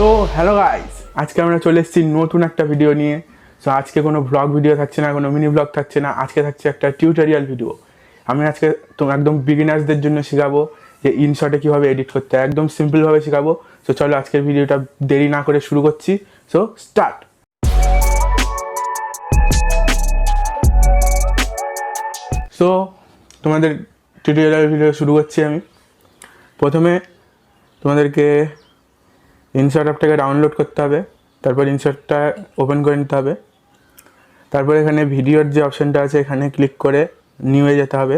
So hello guys আজকে আমরা চলে এসেছি নতুন একটা ভিডিও নিয়ে। সো আজকে কোনো ব্লগ ভিডিও থাকছে না, কোনো মিনি ব্লগ থাকছে না। আজকে থাকছে একটা টিউটোরিয়াল ভিডিও আমি আজকে তো একদম বিগিনার্সদের জন্য শেখাবো যে ইনশটে কীভাবে এডিট করতে হয়। একদম সিম্পলভাবে শেখাবো। সো চলো আজকের ভিডিওটা দেরি না করে শুরু করছি। সো স্টার্ট সো তোমাদের টিউটোরিয়াল ভিডিও শুরু করছি আমি। প্রথমে তোমাদেরকে ইনশট অ্যাপটাকে ডাউনলোড করতে হবে, তারপর ইনশটটা ওপেন করে নিতে হবে। তারপর এখানে ভিডিওর যে অপশানটা আছে, এখানে ক্লিক করে নিউয়ে যেতে হবে।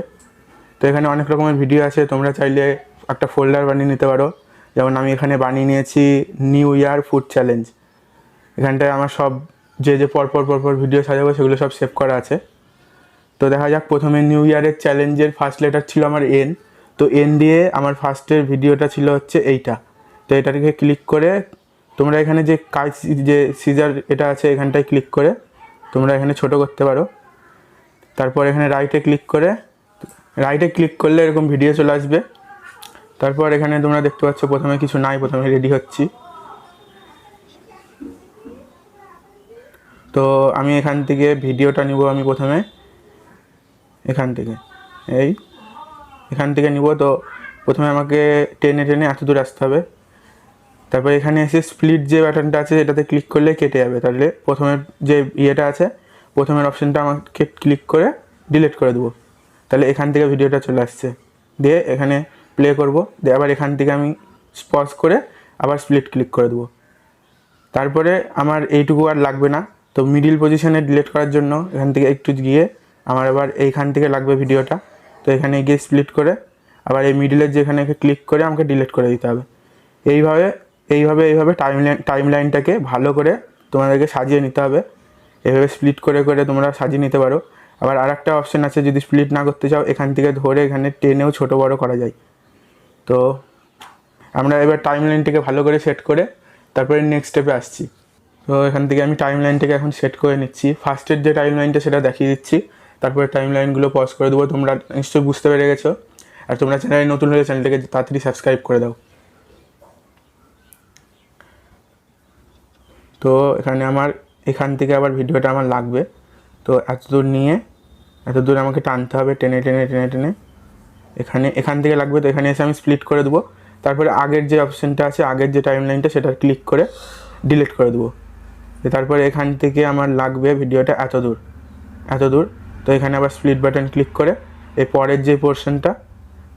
তো এখানে অনেক রকমের ভিডিও আছে, তোমরা চাইলে একটা ফোল্ডার বানিয়ে নিতে পারো। যেমন আমি এখানে বানিয়ে নিয়েছি নিউ ইয়ার ফুড চ্যালেঞ্জ এখানটায় আমার সব যে যে পরপর পরপর ভিডিও সাজাবো, সেগুলো সব সেভ করা আছে। তো দেখা যাক, প্রথমে নিউ ইয়ারের চ্যালেঞ্জের ফার্স্ট লেটার ছিল আমার এন তো এন দিয়ে আমার ফার্স্টের ভিডিওটা ছিল হচ্ছে এইটা। তো এটাকে ক্লিক করে তোমরা এখানে যে কাজ, যে সিজার এটা আছে এখানটায় ক্লিক করে তোমরা এখানে ছোট করতে পারো। তারপর এখানে রাইটে ক্লিক করে রাইটে ক্লিক করলে এরকম ভিডিও চলে আসবে। তারপর এখানে তোমরা দেখতে পাচ্ছ প্রথমে কিছু নাই, প্রথমে রেডি হচ্ছি। তো আমি এখান থেকে ভিডিওটা নিব আমি প্রথমে। এখান থেকে, এই। এখান থেকে নিব, তো প্রথমে আমাকে টেনে টেনে এত দূর আসতে হবে। তারপর এখানে এসে স্প্লিট যে বাটনটা আছে এটাতে ক্লিক করলে কেটে যাবে। তাহলে প্রথমের যে ইয়েটা আছে, প্রথমের অপশানটা আমাকে ক্লিক করে ডিলিট করে দেবো। তাহলে এখান থেকে ভিডিওটা চলে আসছে। দিয়ে এখানে প্লে করব। দিয়ে আবার এখান থেকে আমি পজ করে আবার স্প্লিট ক্লিক করে দেবো। তারপরে আমার এইটুকু আর লাগবে না। তো মিডিল পজিশনে ডিলিট করার জন্য এখান থেকে একটু গিয়ে আমার আবার এইখান থেকে লাগবে ভিডিওটা। তো এখানে গিয়ে স্প্লিট করে আবার এই মিডিলের যেখানে ক্লিক করে আমাকে ডিলিট করে দিতে হবে। এইভাবে এইভাবে এইভাবে টাইম লাইন টাইম লাইনটাকে ভালো করে তোমাদেরকে সাজিয়ে নিতে হবে। এভাবে স্প্লিট করে করে তোমরা সাজিয়ে নিতে পারো। আবার আর একটা অপশান আছে, যদি স্প্লিট না করতে চাও, এখান থেকে ধরে এখানে টেনেও ছোটো বড়ো করা যায়। তো আমরা এবার টাইম লাইনটাকে ভালো করে সেট করে তারপরে নেক্সট স্টেপে আসছি। তো এখান থেকে আমি টাইম লাইনটাকে এখন সেট করে নিচ্ছি। ফার্স্টের যে টাইম লাইনটা সেটা দেখিয়ে দিচ্ছি। তারপরে টাইম লাইনগুলো পজ করে দেবো। তোমরা নিশ্চয়ই বুঝতে পেরে গেছো। আর তোমরা চ্যানেলে নতুন হলে চ্যানেলটাকে তাড়াতাড়ি সাবস্ক্রাইব করে দাও। তো এখানে আমার, এখান থেকে আবার ভিডিওটা আমার লাগবে। তো এত দূর নিয়ে, এত দূর আমাকে টানতে হবে টেনে টেনে টেনে টেনে। এখানে, এখান থেকে লাগবে তো এখানে এসে আমি স্প্লিট করে দেবো। তারপরে আগের যে অপশানটা আছে, আগের যে টাইম লাইনটা সেটা ক্লিক করে ডিলিট করে দেবো। তারপরে এখান থেকে আমার লাগবে ভিডিওটা এত দূর এত দূর। তো এখানে আবার স্প্লিট বাটন ক্লিক করে এই পরের যে পোর্শনটা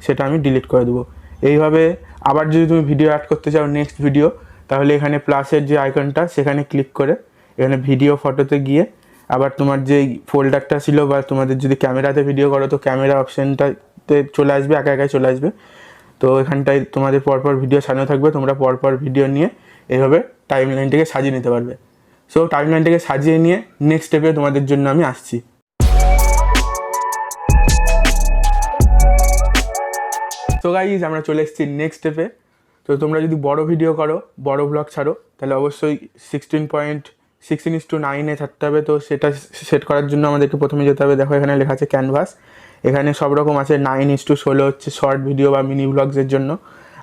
সেটা আমি ডিলিট করে দেবো। এইভাবে আবার যদি তুমি ভিডিও অ্যাড করতে চাও নেক্সট ভিডিও তাহলে এখানে প্লাসের যে আইকনটা সেখানে ক্লিক করে এখানে ভিডিও ফটোতে গিয়ে আবার তোমার যে ফোল্ডারটা ছিল বা তোমাদের যদি ক্যামেরাতে ভিডিও করো, তো ক্যামেরা অপশানটাতে চলে আসবে, একা একাই চলে আসবে। তো এখানটায় তোমাদের পরপর ভিডিও সাজানো থাকবে, তোমরা পরপর ভিডিও নিয়ে এইভাবে টাইম লাইনটাকে সাজিয়ে নিতে পারবে। সো টাইম লাইনটাকে সাজিয়ে নিয়ে নেক্সট স্টেপে তোমাদের জন্য আমি আসছি। তো গাইজ আমরা চলে এসেছি নেক্সট স্টেপে তো তোমরা যদি বড় ভিডিও করো, বড় ব্লগ ছাড়ো, তাহলে অবশ্যই sixteen point sixteen is to নাইনে থাকতে হবে। তো সেটা সেট করার জন্য আমাদেরকে প্রথমে যেতে হবে। দেখো এখানে লেখা আছে ক্যানভাস এখানে সব রকম আছে নাইন ইস টু ষোলো হচ্ছে শর্ট ভিডিও বা মিনি ব্লগসের জন্য।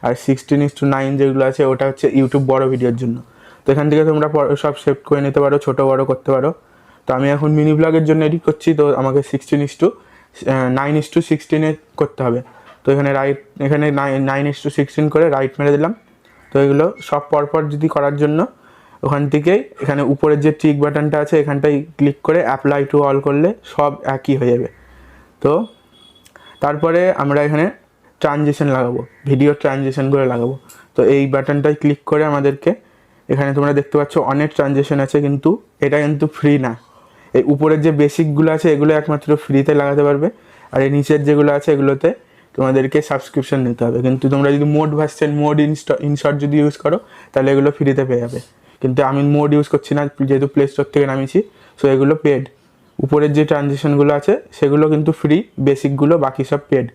আর সিক্সটিন ইস টু নাইন যেগুলো আছে, ওটা হচ্ছে ইউটিউব বড় ভিডিওর জন্য। তো এখান থেকে তোমরা সব সেভ করে নিতে পারো, ছোটো বড় করতে পারো। তো আমি এখন মিনি ব্লগের জন্য এডিট করছি। তো আমাকে sixteen is to nine is to সিক্সটিনে করতে হবে। তো এখানে রাইট এখানে নাইন ইস টু সিক্সটিন করে রাইট মেরে দিলাম। তো এগুলো সব পরপর যদি করার জন্য, ওখান থেকেই এখানে উপরের যে টিক বাটনটা আছে, এখানটায় ক্লিক করে অ্যাপ্লাই টু অল করলে সব একই হয়ে যাবে। তো তারপরে আমরা এখানে ট্রানজেকশন লাগাবো ভিডিও ট্রানজেকশনগুলো লাগাবো। তো এই বাটনটায় ক্লিক করে আমাদেরকে এখানে তোমরা দেখতে পাচ্ছ অনেক ট্রানজেকশন আছে, কিন্তু এটা কিন্তু ফ্রি না। এই উপরের যে বেসিকগুলো আছে, এগুলো একমাত্র ফ্রিতে লাগাতে পারবে। আর এই নিচের যেগুলো আছে, এগুলোতে তোমাদেরকে সাবস্ক্রিপশন নিতে হবে। কিন্তু তোমরা যদি মোড ভার্সেন মোড ইনশট যদি ইউজ করো, তাহলে এগুলো ফ্রিতে পেয়ে যাবে। কিন্তু আমি মোড ইউজ করছি না, যেহেতু প্লে স্টোর থেকে নামিয়েছি সো এগুলো পেড উপরের যে ট্রানজেকশনগুলো আছে, সেগুলো কিন্তু ফ্রি বেসিকগুলো বাকি সব পেড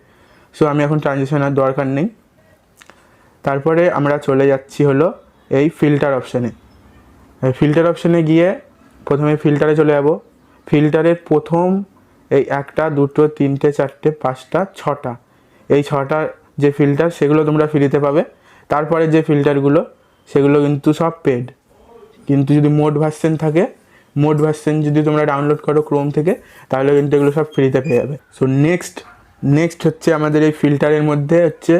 সো আমি এখন ট্রানজেকশন আর দরকার নেই। তারপরে আমরা চলে যাচ্ছি হলো এই ফিল্টার অপশানে ফিল্টার অপশানে গিয়ে প্রথমে ফিল্টারে চলে যাব। ফিল্টারের প্রথম এই একটা, দুটো, তিনটে, চারটে, পাঁচটা, ছটা। এই ছটা যে ফিল্টার সেগুলো তোমরা ফ্রিতে পাবে। তারপরে যে ফিল্টারগুলো সেগুলো কিন্তু সব পেড কিন্তু যদি মোড ভার্সেন থাকে মোড ভার্সেন যদি তোমরা ডাউনলোড করো ক্রোম থেকে, তাহলে কিন্তু এগুলো সব ফ্রিতে পেয়ে যাবে। সো নেক্সট নেক্সট হচ্ছে আমাদের এই ফিল্টারের মধ্যে হচ্ছে,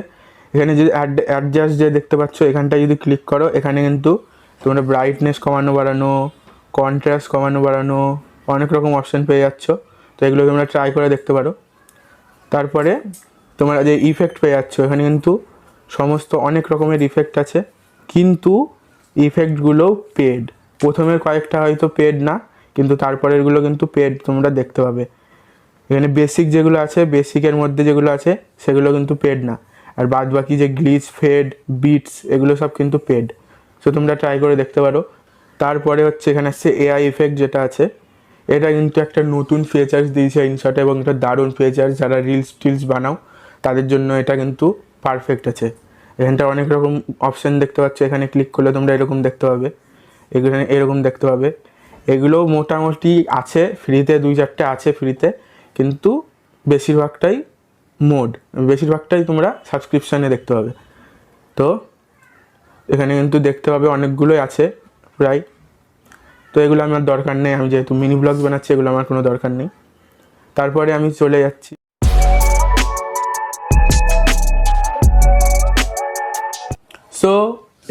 এখানে যদি অ্যাডজাস্ট যে দেখতে পাচ্ছ এখানটা যদি ক্লিক করো, এখানে কিন্তু তোমরা ব্রাইটনেস কমানো, বাড়ানো কন্ট্রাস্ট কমানো, বাড়ানো, অনেক রকম অপশান পেয়ে যাচ্ছ। তো এগুলো তোমরা ট্রাই করে দেখতে পারো। তারপরে তোমরা যে ইফেক্ট পেয়ে যাচ্ছ, এখানে কিন্তু সমস্ত অনেক রকমের ইফেক্ট আছে। কিন্তু ইফেক্টগুলো পেড প্রথমের কয়েকটা হয়তো পেড না, কিন্তু তারপরেরগুলো কিন্তু পেড তোমরা দেখতে পাবে। এখানে বেসিক যেগুলো আছে বেসিকের মধ্যে যেগুলো আছে, সেগুলো কিন্তু পেড না। আর বাদ বাকি যে গ্লিচ ফেড বিটস এগুলো সব কিন্তু পেড সো তোমরা ট্রাই করে দেখতে পারো। তারপরে হচ্ছে এখানে আসছে এআই ইফেক্ট যেটা আছে। এটা কিন্তু একটা নতুন ফিচার্স দিয়েছে ইনশটে এবং এটা দারুণ ফিচার্স যারা রিলস টিলস বানাও তাদের জন্য এটা কিন্তু পারফেক্ট আছে। এখানটা অনেক রকম অপশান দেখতে পাচ্ছ, এখানে ক্লিক করলে তোমরা এরকম দেখতে পাবে। এখানে এরকম দেখতে পাবে। এগুলো মোটামুটি আছে ফ্রিতে দুই চারটে আছে ফ্রিতে কিন্তু বেশিরভাগটাই মোড বেশিরভাগটাই তোমরা সাবস্ক্রিপশানে দেখতে পাবে। তো এখানে কিন্তু দেখতে পাবে অনেকগুলোই আছে প্রায়। তো এগুলো আমার দরকার নেই, আমি যেহেতু মিনি ব্লগ বানাচ্ছি, এগুলো আমার কোনো দরকার নেই। তারপরে আমি চলে যাচ্ছি। সো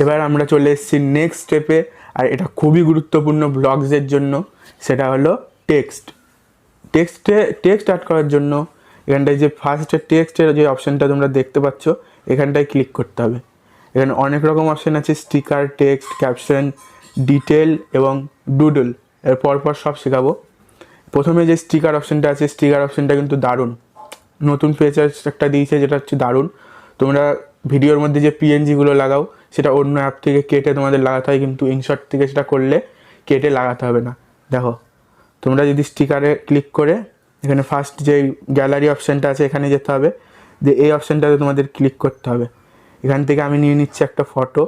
এবার আমরা চলে এসেছি নেক্সট স্টেপে আর এটা খুবই গুরুত্বপূর্ণ ব্লগসের জন্য, সেটা হলো টেক্সট টেক্সটে টেক্সট অ্যাড করার জন্য এখানটায় যে ফার্স্টে টেক্সটের যে অপশানটা তোমরা দেখতে পাচ্ছ, এখানটায় ক্লিক করতে হবে। এখানে অনেক রকম অপশান আছে স্টিকার টেক্সট ক্যাপশন ডিটেল এবং ডুডল এর পরপর সব শেখাবো। প্রথমে যে স্টিকার অপশানটা আছে স্টিকার অপশানটা কিন্তু দারুণ। নতুন ফিচার্স একটা দিয়েছে, যেটা হচ্ছে দারুণ। তোমরা ভিডিওর মধ্যে যে পিএনজিগুলো লাগাও, সেটা অন্য অ্যাপ থেকে কেটে তোমাদের লাগাতে হয়, কিন্তু ইনশট থেকে সেটা করলে কেটে লাগাতে হবে না। দেখো, তোমরা যদি স্টিকারে ক্লিক করে, এখানে ফার্স্ট যে গ্যালারি অপশানটা আছে, এখানে যেতে হবে। যে এই অপশানটাতে তোমাদের ক্লিক করতে হবে। এখান থেকে আমি নিয়ে নিচ্ছি একটা ফটো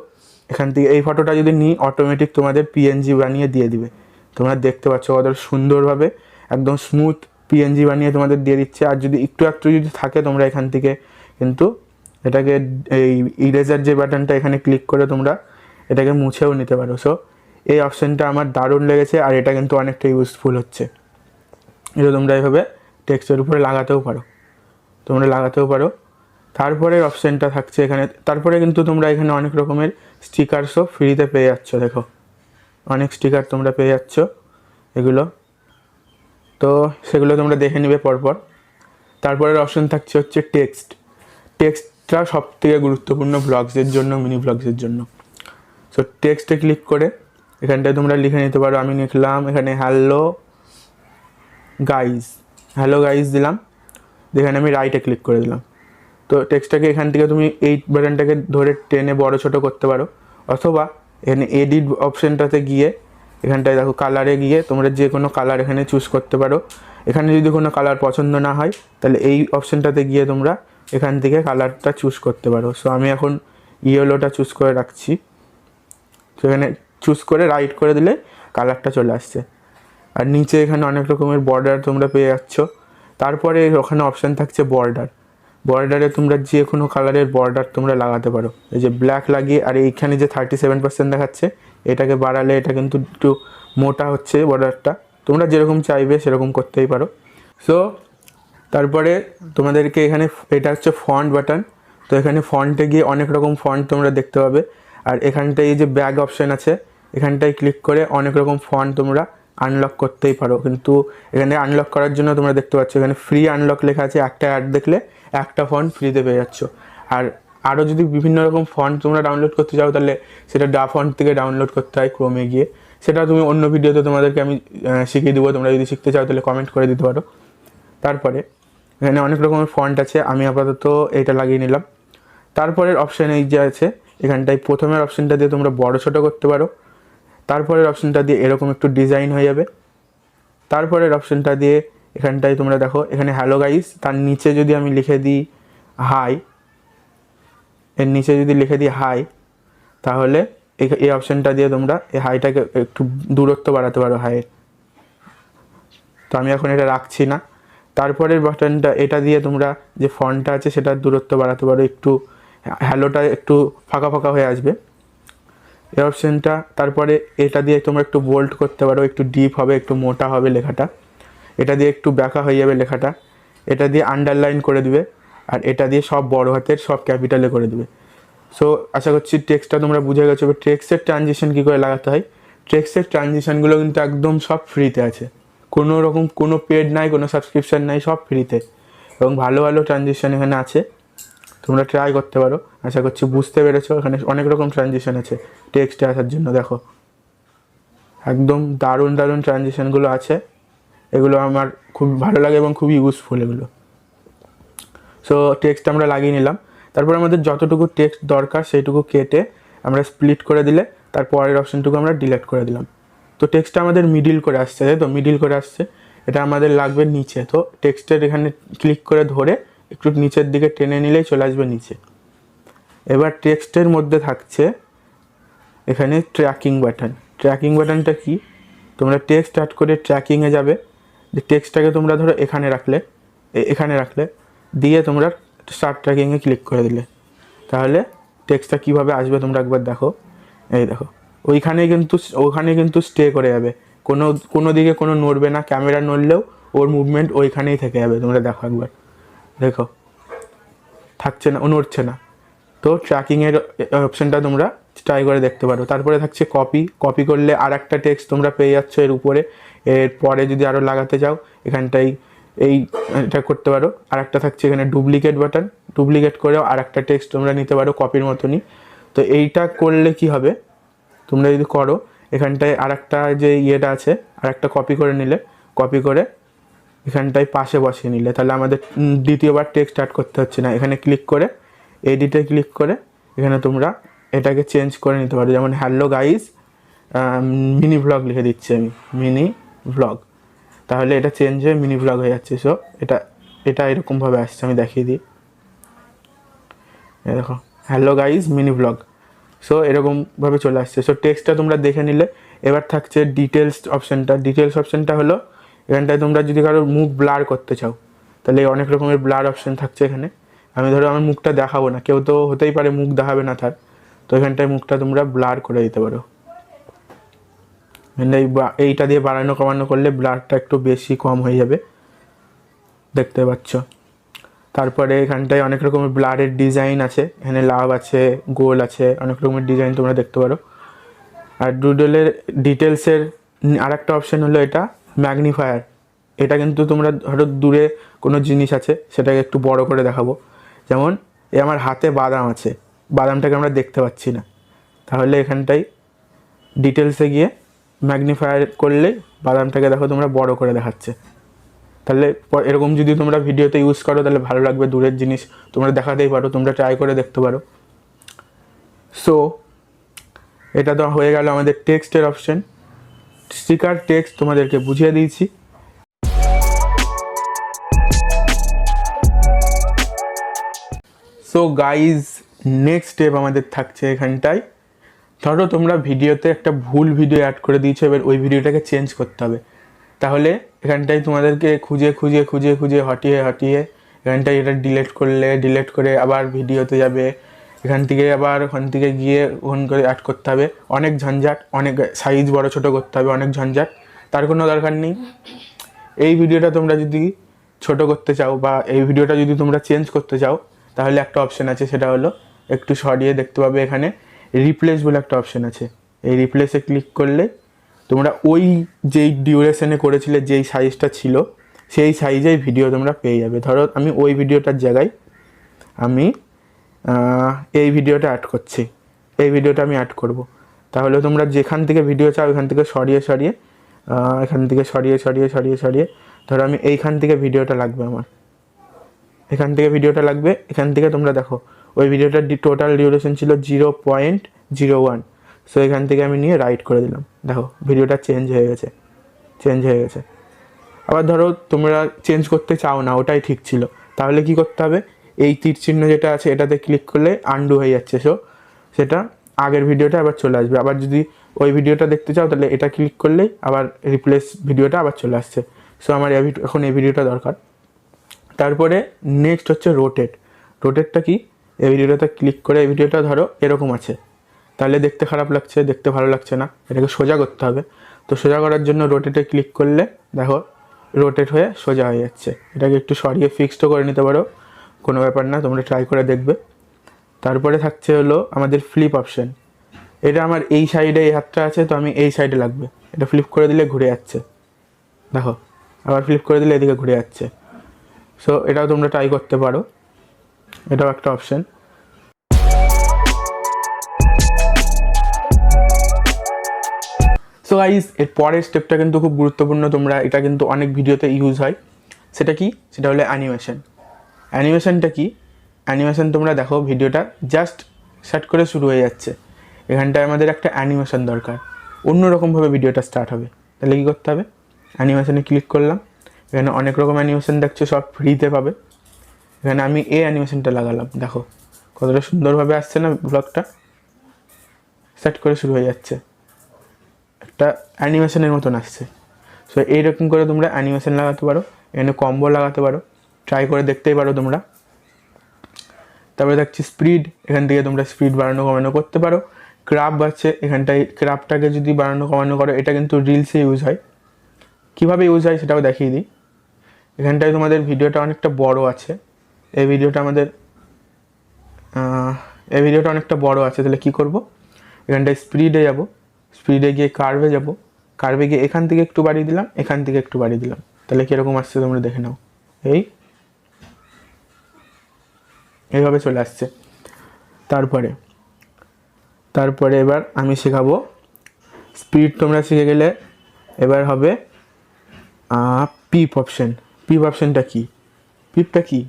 এখান থেকে এই ফটোটা যদি নিই অটোমেটিক তোমাদের পিএনজি বানিয়ে দিয়ে দিবে। তোমরা দেখতে পাচ্ছ ওদের সুন্দরভাবে, একদম স্মুথ পিএনজি বানিয়ে তোমাদের দিয়ে দিচ্ছে। আর যদি একটু একটু যদি থাকে তোমরা এখান থেকে, কিন্তু এটাকে এই ইরেজার যে বাটনটা এখানে ক্লিক করে তোমরা, এটাকে মুছেও নিতে পারো। সো এই অপশানটা আমার দারুণ লেগেছে আর এটা কিন্তু অনেকটা ইউজফুল হচ্ছে। এটা তোমরা এইভাবে টেক্সটের উপরে লাগাতেও পারো। তোমরা লাগাতেও পারো। তারপরে অপশানটা থাকছে এখানে। তারপরে কিন্তু তোমরা এখানে অনেক রকমের স্টিকারসও ফ্রিতে পেয়ে যাচ্ছ, দেখো। অনেক স্টিকার তোমরা পেয়ে যাচ্ছ এগুলো। তো, সেগুলো তোমরা দেখে নিবে পরপর। তারপরের অপশান থাকছে হচ্ছে টেক্সট টেক্সট টেক্সটটা সব থেকে গুরুত্বপূর্ণ ব্লগসের জন্য মিনি ব্লগসের জন্য। সো টেক্সটে ক্লিক করে, এখানটায় তোমরা লিখে নিতে পারো, আমি লিখলাম, এখানে হ্যালো গাইজ হ্যালো গাইজ দিলাম এখানে আমি রাইটে ক্লিক করে দিলাম। তো টেক্সটটাকে এখান থেকে তুমি এই বাটনটাকে ধরে টেনে বড় ছোট করতে পারো, অথবা এখানে এডিট অপশানটাতে গিয়ে, এখানটায় দেখো কালারে গিয়ে তোমরা যে কোনো কালার এখানে চুজ করতে পারো। এখানে যদি কোনো কালার পছন্দ না হয়, তাহলে এই অপশানটাতে গিয়ে তোমরা এখান থেকে কালারটা চুজ করতে পারো। সো আমি এখন ইয়েলোটা চুজ করে রাখছি। সেখানে চুজ করে রাইট করে দিলে কালারটা চলে আসছে। আর নিচে এখানে অনেক রকমের বর্ডার তোমরা পেয়ে যাচ্ছ। তারপরে ওখানে অপশান থাকছে বর্ডার বর্ডারে তোমরা যে কোনো কালারের বর্ডার তোমরা লাগাতে পারো। এই যে ব্ল্যাক লাগিয়ে, আর এইখানে যে থার্টি সেভেন পার্সেন্ট দেখাচ্ছে, এটাকে বাড়ালে এটা কিন্তু একটু মোটা হচ্ছে বর্ডারটা তোমরা যেরকম চাইবে সেরকম করতেই পারো। সো তারপরে তোমাদেরকে এখানে এটা হচ্ছে ফন্ট বাটন তো এখানে ফন্টে গিয়ে অনেক রকম ফন্ট তোমরা দেখতে পাবে। আর এখানটায় এই যে ব্যাগ অপশান আছে, এখানটায় ক্লিক করে অনেক রকম ফন্ট তোমরা আনলক করতেই পারো। কিন্তু এখানে আনলক করার জন্য তোমরা দেখতে পাচ্ছ, এখানে ফ্রি আনলক লেখা আছে, একটা অ্যাড দেখলে একটা ফন্ট ফ্রিতে পেয়ে যাচ্ছ। আর আরও যদি বিভিন্ন রকম ফন্ট তোমরা ডাউনলোড করতে চাও, তাহলে সেটা ডা ফন্ট থেকে ডাউনলোড করতে হয় ক্রোমে গিয়ে। সেটা তুমি অন্য ভিডিওতে তোমাদেরকে আমি শিখিয়ে দেবো। তোমরা যদি শিখতে চাও, তাহলে কমেন্ট করে দিতে পারো। তারপরে এখানে অনেক রকমের ফন্ট আছে, আমি আপাতত এটা লাগিয়ে নিলাম। তারপরের অপশান এই যে আছে, এখানটায় প্রথমের অপশানটা দিয়ে তোমরা বড় ছোটো করতে পারো। তারপরের অপশানটা দিয়ে এরকম একটু ডিজাইন হয়ে যাবে। তারপরের অপশানটা দিয়ে এখানটায় তোমরা দেখো, এখানে হ্যালো গাইস তার নিচে যদি আমি লিখে দিই হাই এর নিচে যদি লিখে দিই হাই তাহলে এই- অপশানটা দিয়ে তোমরা এই হাইটাকে একটু দূরত্ব বাড়াতে পারো হাইয়ের তো আমি এখন এটা রাখছি না। তারপরের বাটনটা এটা দিয়ে তোমরা যে ফন্টটা আছে সেটার দূরত্ব বাড়াতে পারো, একটু হ্যালোটা একটু ফাঁকা ফাঁকা হয়ে আসবে। এই অপশানটা তারপরে এটা দিয়ে তোমরা একটু বোল্ড করতে পারো, একটু ডিপ হবে, একটু মোটা হবে লেখাটা। এটা দিয়ে একটু ব্যাকা হয়ে যাবে লেখাটা। এটা দিয়ে আন্ডারলাইন করে দিবে, আর এটা দিয়ে সব বড় হাতের সব ক্যাপিটালে করে দিবে। সো আশা করছি টেক্সটটা তোমরা বুঝে গেছো। এবার টেক্সটের ট্রানজিশন কী করে লাগাতে হয়? টেক্সটের ট্রানজিশনগুলো কিন্তু একদম সব ফ্রিতে আছে। কোনো রকম কোনো পেড নাই, কোনো সাবস্ক্রিপশন নাই, সব ফ্রিতে এবং ভালো ভালো ট্রানজিশন এখানে আছে। তোমরা ট্রাই করতে পারো। আশা করছি বুঝতে পেরেছ। এখানে অনেক রকম ট্রানজিশন আছে। টেক্সটে আসার জন্য, দেখো। একদম দারুণ দারুণ ট্রানজিশনগুলো আছে। এগুলো আমার খুব ভালো লাগে এবং খুব ইউজফুল এগুলো। সো টেক্সট আমরা লাগিয়ে নিলাম। তারপর আমাদের যতটুকু টেক্সট দরকার, সেইটুকু কেটে আমরা স্প্লিট করে দিলে, তার পরের অপশনটুকু আমরা ডিলেট করে দিলাম। তো টেক্সটটা আমাদের মিডিল করে আসছে, তাই তো? মিডিল করে আসছে। এটা আমাদের লাগবে নিচে। তো টেক্সটের এখানে ক্লিক করে ধরে একটু নিচের দিকে টেনে নিলেই চলে আসবে নিচে। এবার টেক্সটের মধ্যে থাকছে এখানে ট্র্যাকিং বাটন ট্র্যাকিং বাটনটা কি? তোমরা টেক্সট স্টার্ট করে ট্র্যাকিংয়ে যাবে। যে টেক্সটটাকে তোমরা ধরো এখানে রাখলে এখানে রাখলে, দিয়ে তোমরা স্টার্ট ট্র্যাকিংয়ে ক্লিক করে দিলে। তাহলে টেক্সটটা কীভাবে আসবে তোমরা একবার দেখো। এই দেখো। ওইখানে কিন্তু ওখানে কিন্তু স্টে করে যাবে। কোনো কোনো দিকে কোনো নড়বে না ক্যামেরা নড়লেও ওর মুভমেন্ট ওইখানেই থেকে যাবে। তোমরা দেখো একবার। দেখো। থাকছে না, ও নড়ছে না। তো ট্র্যাকিংয়ের অপশানটা তোমরা ট্রাই করে দেখতে পারো। তারপরে থাকছে কপি কপি করলে আর একটা টেক্সট তোমরা পেয়ে যাচ্ছ এর উপরে। এর পরে যদি আরও লাগাতে চাও এখানটাই এই, এটা করতে পারো। আর একটা থাকছে এখানে ডুপ্লিকেট বাটন ডুপ্লিকেট করেও আর একটা টেক্সট তোমরা নিতে পারো কপির মতনই। তো এইটা করলে কি হবে? তোমরা যদি করো, এখানটায় আর একটা যে ইয়েটা আছে আর একটা কপি করে নিলে কপি করে এখানটায় পাশে বসিয়ে নিলে, তাহলে আমাদের দ্বিতীয়বার টেক্সট স্টার্ট করতে হচ্ছে না। এখানে ক্লিক করে এডিটে ক্লিক করে, এখানে তোমরা এটাকে চেঞ্জ করে নিতে পারো। যেমন হ্যালো গাইজ মিনি ব্লগ লিখে দিচ্ছি আমি মিনি ব্লগ তাহলে এটা চেঞ্জ হয়ে মিনি ব্লগ হয়ে যাচ্ছে। সো এটা এটা এরকমভাবে আসছে, আমি দেখিয়ে দিই। দেখো hello guys mini vlog so এরকমভাবে চলে আসছে। সো টেক্সটটা তোমরা দেখে নিলে। এবার থাকছে ডিটেলস অপশানটা ডিটেলস অপশানটা হলো, এখানটায় তোমরা যদি কারও মুখ ব্লার করতে চাও, তাহলে অনেক রকমের ব্লার অপশান থাকছে এখানে। আমি ধরো আমার মুখটা দেখাবো না, কেউ তো হতেই পারে মুখ দেখাবে না তার। তো এখানটায় মুখটা তোমরা ব্লার করে দিতে পারো। এইটা দিয়ে বাড়ানো কমানো করলে ব্লারটা একটু বেশি কম হয়ে যাবে। দেখতে পাচ্ছ? তারপরে এখানটায় অনেক রকমের ব্লাডের ডিজাইন আছে। এখানে লাভ আছে গোল আছে, অনেক রকমের ডিজাইন তোমরা দেখতে পারো। আর ডুডলের ডিটেলসের আর একটা অপশন হলো এটা ম্যাগনিফায়ার এটা কিন্তু তোমরা ধরো দূরে কোনো জিনিস আছে, সেটাকে একটু বড় করে দেখাবো। যেমন, এ আমার হাতে বাদাম আছে, বাদামটাকে আমরা দেখতে পাচ্ছি না। তাহলে এখানটায় ডিটেলসে গিয়ে ম্যাগনিফায়ার করলে বাদামটাকে দেখো তোমরা বড় করে দেখাচ্ছে। তাহলে এরকম যদি তোমরা ভিডিওতে ইউজ করো, তাহলে ভালো লাগবে, দূরের জিনিস তোমরা দেখাতেই পারো, তোমরা ট্রাই করে দেখতে পারো। সো এটা তো হয়ে গেল আমাদের টেক্সটের অপশন স্টিকার টেক্সট তোমাদেরকে বুঝিয়ে দিয়েছি। সো গাইজ নেক্সট স্টেপ আমাদের থাকছে এখানটায়। ধরো তোমরা ভিডিওতে একটা ভুল ভিডিও অ্যাড করে দিয়েছ, এবার ওই ভিডিওটাকে চেঞ্জ করতে হবে। তাহলে এখানটায় তোমাদেরকে খুঁজে খুঁজে খুঁজে খুঁজে, হটিয়ে হটিয়ে এখানটায় এটা ডিলেট করলে ডিলেট করে আবার ভিডিওতে যাবে। এখান থেকে আবার ওখান থেকে গিয়ে ওখান করে অ্যাড করতে হবে। অনেক ঝঞ্ঝাট, অনেক সাইজ বড়, ছোট করতে হবে, অনেক ঝঞ্ঝাট। তার কোনো দরকার নেই। এই ভিডিওটা তোমরা যদি ছোট করতে চাও বা এই ভিডিওটা যদি তোমরা চেঞ্জ করতে চাও, তাহলে একটা অপশন আছে, সেটা হলো একটু সরিয়ে দেখতে পাবে এখানে রিপ্লেস বলে একটা অপশন আছে। এই রিপ্লেসে ক্লিক করলে তোমরা ওই যেই ডিউরেশনে করেছিলে, যেই সাইজটা ছিল, সেই সাইজেই ভিডিও তোমরা পেয়ে যাবে। ধরো আমি ওই ভিডিওটার জায়গায় আমি এই ভিডিওটা অ্যাড করছি। এই ভিডিওটা আমি অ্যাড করব। তাহলে তোমরা যেখান থেকে ভিডিও চাও, এখান থেকে সরিয়ে সরিয়ে এখান থেকে সরিয়ে সরিয়ে সরিয়ে সরিয়ে, ধরো আমি এইখান থেকে ভিডিওটা লাগবে আমার। এখান থেকে ভিডিওটা লাগবে। এখান থেকে তোমরা দেখো, ওই ভিডিওটার টোটাল ডিউরেশন ছিল zero point zero one so এখান থেকে আমি নিয়ে রাইট করে দিলাম। দেখো ভিডিওটা চেঞ্জ হয়ে গেছে। চেঞ্জ হয়ে গেছে। আবার ধরো, তোমরা চেঞ্জ করতে চাও না, ওটাই ঠিক ছিল। তাহলে কি করতে হবে? এই তীর চিহ্ন যেটা আছে, এটাতে ক্লিক করলে আন্ডু হয়ে যাচ্ছে। সো সেটা আগের ভিডিওটা আবার চলে আসবে। আবার যদি ওই ভিডিওটা দেখতে চাও, তাহলে এটা ক্লিক করলেই আবার রিপ্লেস ভিডিওটা আবার চলে আসছে। সো আমার এখন এই ভিডিওটা দরকার। তারপরে নেক্সট হচ্ছে রোটেট রোটেটটা কি? এই ভিডিওটাতে ক্লিক করে এই ভিডিওটা ধরো, এরকম আছে। তাহলে দেখতে খারাপ লাগছে, দেখতে ভালো লাগছে না। এটাকে সোজা করতে হবে। তো সোজা করার জন্য রোটেটে ক্লিক করলে, দেখো রোটেট হয়ে সোজা হয়ে যাচ্ছে। এটাকে একটু সরিয়ে ফিক্সডও করে নিতে পারো। কোনো ব্যাপার না, তোমরা ট্রাই করে দেখবে। তারপরে থাকছে হলো আমাদের ফ্লিপ অপশান এটা আমার এই সাইডে এই হাতটা আছে, তো আমি এই সাইডে লাগবে। এটা ফ্লিপ করে দিলে ঘুরে যাচ্ছে। দেখো, আবার ফ্লিপ করে দিলে এদিকে ঘুরে যাচ্ছে। সো এটাও তোমরা ট্রাই করতে পারো। এটাও একটা অপশন গাইস এর পরের স্টেপটা কিন্তু খুব গুরুত্বপূর্ণ, তোমরা এটা কিন্তু অনেক ভিডিওতে ইউজ হয়। সেটা কি? সেটা হলো অ্যানিমেশন অ্যানিমেশনটা কি? অ্যানিমেশন তোমরা দেখো, ভিডিওটা জাস্ট সেট করে শুরু হয়ে যাচ্ছে। এখানটায় আমাদের একটা অ্যানিমেশন দরকার। অন্যরকমভাবে ভিডিওটা স্টার্ট হবে। তাহলে কী করতে হবে? অ্যানিমেশনে ক্লিক করলাম। এখানে অনেক রকম অ্যানিমেশন দেখছ, সব ফ্রিতে পাবে। এখানে আমি এই অ্যানিমেশনটা লাগালাম। দেখো, কতটা সুন্দরভাবে আসছে না ব্লগটা সেট করে শুরু হয়ে যাচ্ছে। একটা অ্যানিমেশনের মতন আসছে। সো এইরকম করে তোমরা অ্যানিমেশন লাগাতে পারো, এখানে কম্বো লাগাতে পারো ট্রাই করে দেখতেই পারো তোমরা। তারপরে দেখছি স্পিড এখান থেকে তোমরা স্পিড বাড়ানো কমানো করতে পারো। ক্রাফ আছে এখানটায় ক্রাফটাকে যদি বাড়ানো কমানো করো, এটা কিন্তু রিলসে ইউজ হয়। কীভাবে ইউজ হয় সেটাও দেখিয়ে দিই। এখানটায় তোমাদের ভিডিওটা অনেকটা বড় আছে। এই ভিডিওটা আমাদের এই ভিডিওটা অনেকটা বড় আছে, তাহলে কী করব? এখানটায় স্পিডে যাব। স্পিডে গিয়ে কার্ভে যাব। কার্ভে গিয়ে এখান থেকে একটু বাড়িয়ে দিলাম, এখান থেকে একটু বাড়িয়ে দিলাম। তাহলে কীরকম আসছে তোমরা দেখে নাও। এই, এইভাবে চলে আসছে। তারপরে তারপরে এবার আমি শেখাবো। স্পিড তোমরা শিখে গেলে এবার হবে পিপ অপশন পিপ অপশনটা কি? পিপটা কি?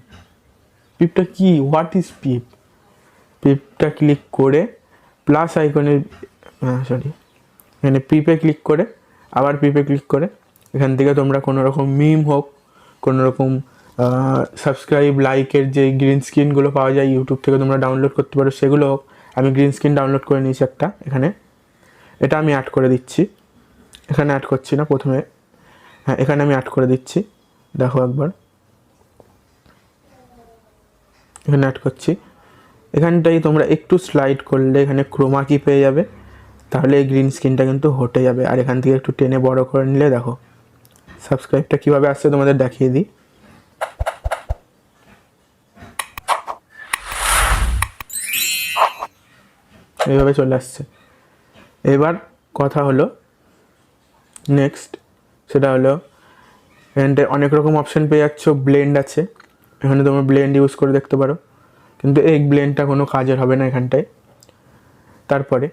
পিপটা কি? হোয়াট ইজ পিপ পিপটা ক্লিক করে প্লাস আইকনের সরি এখানে পিপে ক্লিক করে, আবার পিপে ক্লিক করে। এখান থেকে তোমরা কোনো রকম মিম হোক কোনো রকম সাবস্ক্রাইব লাইকের যে গ্রিন স্ক্রিনগুলো পাওয়া যায় ইউটিউব থেকে তোমরা ডাউনলোড করতে পারো, সেগুলো হোক, আমি গ্রিন স্ক্রিন ডাউনলোড করে নিয়েছি একটা এখানে। এটা আমি অ্যাড করে দিচ্ছি। এখানে অ্যাড করছি না প্রথমে। হ্যাঁ এখানে আমি অ্যাড করে দিচ্ছি। দেখো একবার। এখানে অ্যাড করছি। এখানটাই তোমরা একটু স্লাইড করলে এখানে ক্রোমা কি পেয়ে যাবে। তাহলে এই গ্রিন স্ক্রিনটা কিন্তু হটে যাবে। আর এখান থেকে একটু টেনে বড় করে নিলে দেখো সাবস্ক্রাইবটা কীভাবে আসছে তোমাদের দেখিয়ে দিই। এইভাবে চলে আসছে। এবার কথা হলো নেক্সট সেটা হলো এখানটায় অনেক রকম অপশান পেয়ে যাচ্ছ ব্লেন্ড আছে। এখানে তোমরা ব্লেন্ড ইউজ করে দেখতে পারো। কিন্তু এই ব্লেন্ডটা কোনো কাজের হবে না এখানটায়। তারপরে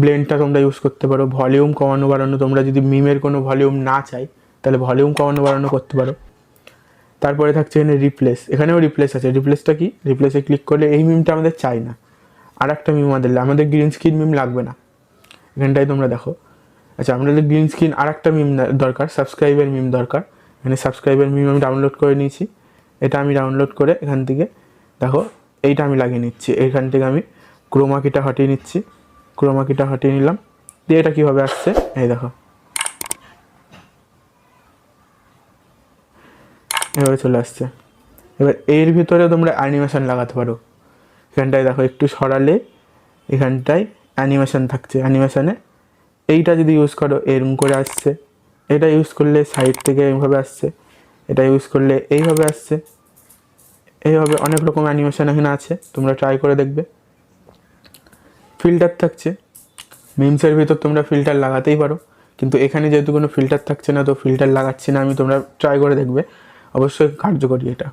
ব্লেন্ডটা তোমরা ইউজ করতে পারো ভলিউম কমানো বাড়ানো, তোমরা যদি মিমের কোনো ভলিউম না চাই, তাহলে ভলিউম কমানো বাড়ানো করতে পারো। তারপরে থাকছে এখানে রিপ্লেস এখানেও রিপ্লেস আছে রিপ্লেসটা কি? রিপ্লেসে ক্লিক করলে এই মিমটা আমাদের চাই না। আর একটা মিম আমাদের আমাদের গ্রিন স্ক্রিন মিম লাগবে না। এখানটায় তোমরা দেখো। আচ্ছা আমাদের গ্রিন স্ক্রিন আর একটা মিম দরকার সাবস্ক্রাইবের মিম দরকার। এখানে সাবস্ক্রাইবের মিম আমি ডাউনলোড করে নিয়েছি। এটা আমি ডাউনলোড করে এখান থেকে, দেখো, এইটা আমি লাগিয়ে নিচ্ছি। এখান থেকে আমি ক্রোমাকিটা হটিয়ে নিচ্ছি। ক্রোমাকিটা হটিয়ে নিলাম। দিয়ে এটা কীভাবে আসছে? এই দেখো। এভাবে চলে আসছে। এবার এর ভিতরে তোমরা অ্যানিমেশন লাগাতে পারো। এখানটায় দেখো, একটু সরালে এখানটায় অ্যানিমেশন থাকছে। অ্যানিমেশনে এইটা যদি ইউজ করো, এরম করে আসছে। এটা ইউজ করলে সাইড থেকে এইভাবে আসছে। এটা ইউজ করলে এইভাবে আসছে। এইভাবে অনেক রকম অ্যানিমেশন এখানে আছে। তোমরা ট্রাই করে দেখবে। ফিল্টার থাকছে। মিমসের ভিতর তোমরা ফিল্টার লাগাতেই পারো। কিন্তু এখানে যেহেতু কোনো ফিল্টার থাকছে না, তো ফিল্টার লাগাচ্ছি না, আমি তোমরা ট্রাই করে দেখবে। অবশ্যই কার্যকরী এটা।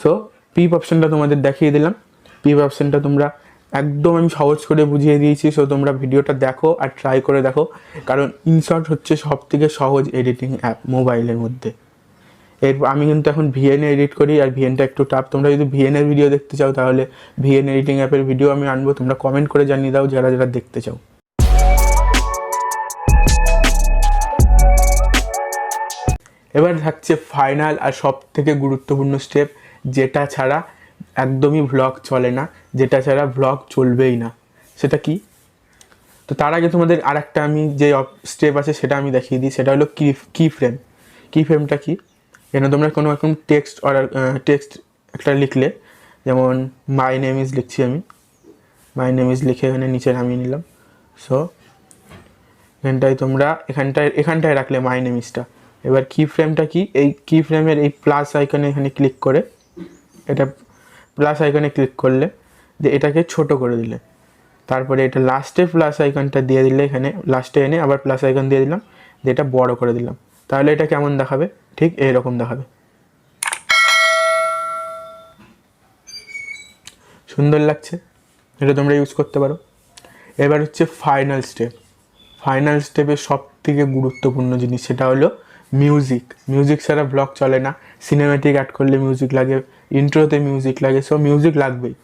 সো পিপ অপশানটা তোমাদের দেখিয়ে দিলাম। পিপ অপশানটা তোমরা একদম আমি সহজ করে বুঝিয়ে দিয়েছি সো তোমরা ভিডিওটা দেখো আর ট্রাই করে দেখো। কারণ ইনশর্ট হচ্ছে সব থেকে সহজ এডিটিং অ্যাপ মোবাইলের মধ্যে। এর আমি কিন্তু এখন ভিএন এডিট করি আর ভিএনটা একটু টাফ তোমরা যদি ভিএন এর ভিডিও দেখতে চাও তাহলে ভিএন এডিটিং অ্যাপের ভিডিও আমি আনব। তোমরা কমেন্ট করে জানিয়ে দাও যারা যারা দেখতে চাও। এবার থাকছে ফাইনাল আর সব থেকে গুরুত্বপূর্ণ স্টেপ যেটা ছাড়া একদমই ভ্লগ চলে না, যেটা ছাড়া ভ্লগ চলবেই না। সেটা কি? তো তার আগে তোমাদের আর একটা আমি যে স্টেপ আছে সেটা আমি দেখিয়ে দিই, সেটা হলো কি কি ফ্রেম কি ফ্রেমটা কি? এখানে তোমরা কোনো রকম টেক্সট অর্ডার টেক্সট একটা লিখলে, যেমন মাই নেম ইজ লিখছি আমি। মাই নেম ইজ লিখে এখানে নিচে নামিয়ে নিলাম। সো এখানটায় তোমরা, এখানটায় এখানটায় রাখলে মাই নেম ইজটা এবার কি ফ্রেমটা কি? এই কি ফ্রেমের এই প্লাস আইকনে এখানে ক্লিক করে, এটা প্লাস আইকনে ক্লিক করলে, যে এটাকে ছোট করে দিলে। তারপরে এটা লাস্টে প্লাস আইকনটা দিয়ে দিলে এখানে লাস্টে এনে আবার প্লাস আইকন দিয়ে দিলাম, দিয়ে এটা বড় করে দিলাম। তাহলে এটা কেমন দেখাবে? ঠিক এইরকম দেখাবে। সুন্দর লাগছে। এটা তোমরা ইউজ করতে পারো। এবার হচ্ছে ফাইনাল স্টেপ ফাইনাল স্টেপের সব থেকে গুরুত্বপূর্ণ জিনিস সেটা হলো মিউজিক মিউজিক ছাড়া ব্লগ চলে না। সিনেমেটিক অ্যাড করলে মিউজিক লাগে ইন্ট্রোতে মিউজিক লাগে সব মিউজিক লাগবেই।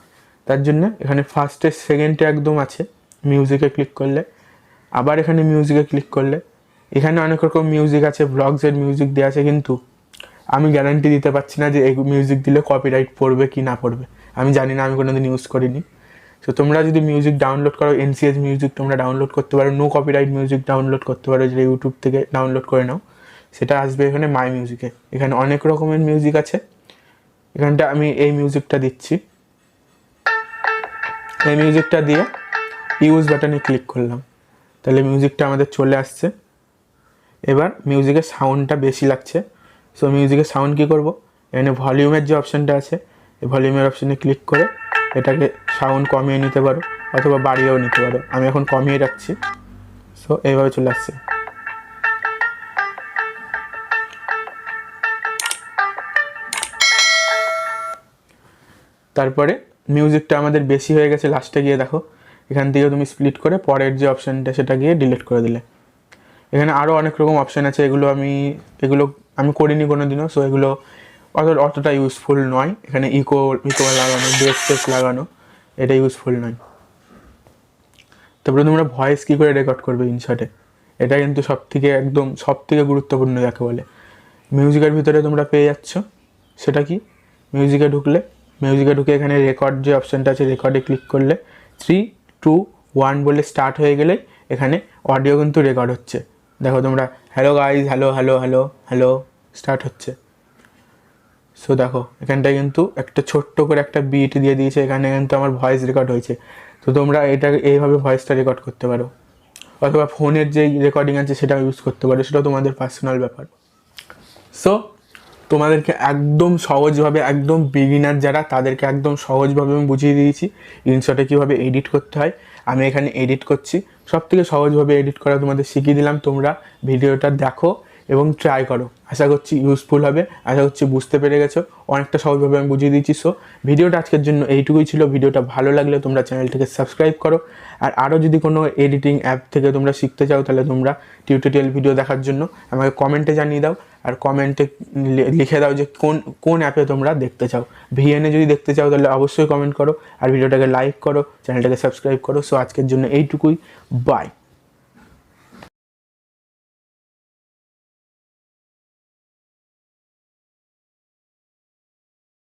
তার জন্য এখানে ফার্স্টে সেকেন্ডে একদম আছে। মিউজিকে ক্লিক করলে। আবার এখানে মিউজিকে ক্লিক করলে। এখানে অনেক রকম মিউজিক আছে ব্লগসের মিউজিক দেওয়া আছে, কিন্তু আমি গ্যারান্টি দিতে পারছি না যে এই মিউজিক দিলে কপিরাইট পড়বে কি না পড়বে। আমি জানি না, আমি কোনোদিন ইউজ করিনি। তো তোমরা যদি মিউজিক ডাউনলোড করো এনসিএস মিউজিক তোমরা ডাউনলোড করতে পারো নো কপিরাইট মিউজিক ডাউনলোড করতে পারো, যেটা ইউটিউব থেকে ডাউনলোড করে নাও। সেটা আসবে এখানে মাই মিউজিকে এখানে অনেক রকমের মিউজিক আছে। এখানটা আমি এই মিউজিকটা দিচ্ছি। এই মিউজিকটা দিয়ে ইউজ বাটনে ক্লিক করলাম। তাহলে মিউজিকটা আমাদের চলে আসছে। এবার মিউজিকের সাউন্ডটা বেশি লাগছে। সো মিউজিকের সাউন্ড কী করব? এখানে ভলিউমের যে অপশানটা আছে, এই ভলিউমের অপশানে ক্লিক করে এটাকে সাউন্ড কমিয়ে নিতে পারো, অথবা বাড়িয়েও নিতে পারো। আমি এখন কমিয়ে রাখছি। সো এইভাবে চলে আসছে। তারপরে মিউজিকটা আমাদের বেশি হয়ে গেছে লাস্টে গিয়ে দেখো। এখান থেকে তুমি স্প্লিট করে পরের যে অপশানটা সেটা গিয়ে ডিলিট করে দিলে। এখানে আরও অনেক রকম অপশান আছে, এগুলো আমি এগুলো আমি করিনি কোনো দিনও সো এগুলো অত অতটা ইউজফুল নয়। এখানে ইকো ইকো লাগানো বেস টেস লাগানো, এটা ইউজফুল নয়। তারপরে তোমরা ভয়েস কী করে রেকর্ড করবে ইনশটে এটা কিন্তু সব থেকে একদম সব থেকে গুরুত্বপূর্ণ যাকে বলে। মিউজিকের ভিতরে তোমরা পেয়ে যাচ্ছ। সেটা কি? মিউজিকে ঢুকলে মিউজিকে ঢুকে এখানে রেকর্ড যে অপশানটা আছে রেকর্ডে ক্লিক করলে থ্রি টু ওয়ান বলে স্টার্ট হয়ে গেলে এখানে অডিও কিন্তু রেকর্ড হচ্ছে। দেখো তোমরা hello guys hello hello hello hello start হচ্ছে। সো দেখো, এখানটায় কিন্তু একটা ছোট্ট করে একটা বিট দিয়ে দিয়েছে, এখানে কিন্তু আমার ভয়েস রেকর্ড হয়েছে। তো তোমরা এটা, এইভাবে ভয়েসটা রেকর্ড করতে পারো। অথবা ফোনের যে রেকর্ডিং আছে সেটা ইউজ করতে পারো সেটা তোমাদের পার্সোনাল ব্যাপার। সো তোমাদেরকে একদম সহজভাবে, একদম বিগিনার যারা, তাদেরকে একদম সহজভাবে আমি বুঝিয়ে দিয়েছি। ইনশটে কীভাবে এডিট করতে হয়, আমি এখানে এডিট করছি। সব থেকে সহজভাবে এডিট করা তোমাদের শিখিয়ে দিলাম। তোমরা ভিডিওটা দেখো এবং ট্রাই করো। আশা করছি ইউজফুল হবে। আশা করছি বুঝতে পেরে গেছো। অনেকটা সহজভাবে আমি বুঝিয়ে দিচ্ছি সো ভিডিওটা আজকের জন্য এইটুকুই ছিল। ভিডিওটা ভালো লাগলে তোমরা চ্যানেলটাকে সাবস্ক্রাইব করো। আর আরও যদি কোনো এডিটিং অ্যাপ থেকে তোমরা শিখতে চাও, তাহলে তোমরা টিউটোরিয়াল ভিডিও দেখার জন্য আমাকে কমেন্টে জানিয়ে দাও। আর কমেন্টে লিখে দাও যে কোন কোন অ্যাপে তোমরা দেখতে চাও। ভিএনে যদি দেখতে চাও, তাহলে অবশ্যই কমেন্ট করো। আর ভিডিওটাকে লাইক করো, চ্যানেলটাকে সাবস্ক্রাইব করো। সো আজকের জন্য এইটুকুই। বাই